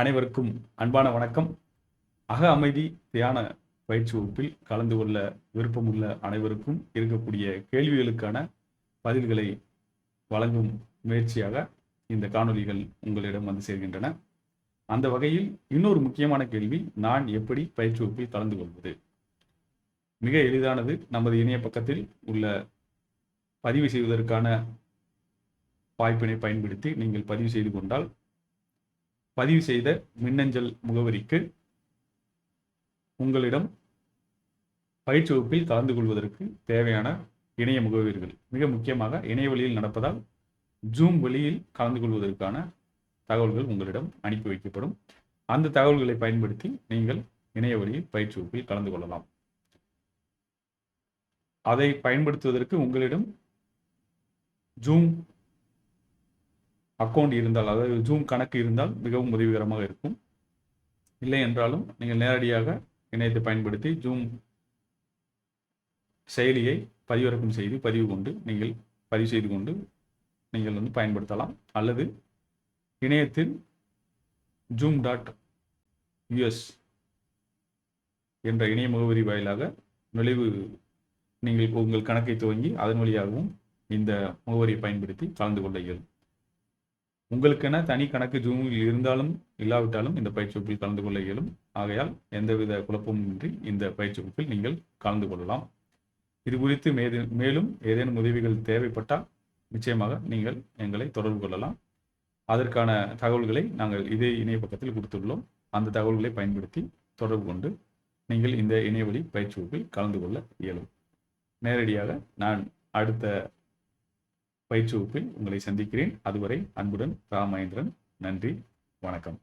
அனைவருக்கும் அன்பான வணக்கம். அக அமைதி தியான பயிற்சி வகுப்பில் கலந்து கொள்ள விருப்பமுள்ள அனைவருக்கும் இருக்கக்கூடிய கேள்விகளுக்கான பதில்களை வழங்கும் முயற்சியாக இந்த காணொளிகள் உங்களிடம் வந்து சேர்கின்றன. அந்த வகையில் இன்னொரு முக்கியமான கேள்வி நான் எப்படி பயிற்சி வகுப்பில் கலந்து கொள்வது? மிக எளிதானது. நமது இணைய பக்கத்தில் உள்ள பதிவு செய்வதற்கான வாய்ப்பினை பயன்படுத்தி நீங்கள் பதிவு செய்து கொண்டால் பதிவு செய்த மின்னஞ்சல் முகவரிக்கு உங்களிடம் பயிற்சி வகுப்பில் கலந்து கொள்வதற்கு தேவையான இணைய முகவரிகள். மிக முக்கியமாக இணைய வழியில் நடப்பதால் ஜூம் வழியில் கலந்து கொள்வதற்கான தகவல்கள் உங்களிடம் அனுப்பி வைக்கப்படும். அந்த தகவல்களை பயன்படுத்தி நீங்கள் இணைய வழியில் பயிற்சி வகுப்பில் கலந்து கொள்ளலாம். அதை பயன்படுத்துவதற்கு உங்களிடம் ஜூம் அக்கௌண்ட் இருந்தால் அதாவது ஜூம் கணக்கு இருந்தால் மிகவும் உதவிகரமாக இருக்கும். இல்லை என்றாலும் நீங்கள் நேரடியாக இணையத்தை பயன்படுத்தி ஜூம் செயலியை பதிவிறக்கம் செய்து பதிவு கொண்டு நீங்கள் பதிவு செய்து கொண்டு நீங்கள் வந்து பயன்படுத்தலாம். அல்லது இணையத்தில் ஜூம் டாட் யுஎஸ் என்ற இணைய முகவரி வாயிலாக நுழைவு நீங்கள் உங்கள் கணக்கை துவங்கி அதன் வழியாகவும் இந்த முகவரியை பயன்படுத்தி கலந்து கொள்ள இயலும். உங்களுக்கென தனி கணக்கு ஜூமில் இருந்தாலும் இல்லாவிட்டாலும் இந்த பயிற்சி வகுப்பில் கலந்து கொள்ள இயலும். ஆகையால் எந்தவித குழப்பமின்றி இந்த பயிற்சி வகுப்பில் நீங்கள் கலந்து கொள்ளலாம். இது குறித்து மேது மேலும் ஏதேனும் உதவிகள் தேவைப்பட்டால் நிச்சயமாக நீங்கள் எங்களை தொடர்பு கொள்ளலாம். அதற்கான தகவல்களை நாங்கள் இதே இணைய பக்கத்தில் கொடுத்துள்ளோம். அந்த தகவல்களை பயன்படுத்தி தொடர்பு கொண்டு நீங்கள் இந்த இணையவழி பயிற்சி வகுப்பில் கலந்து கொள்ள இயலும். நேரடியாக நான் அடுத்த பயிற்சி வகுப்பில் உங்களை சந்திக்கிறேன். அதுவரை அன்புடன் ராமேந்திரன். நன்றி. வணக்கம்.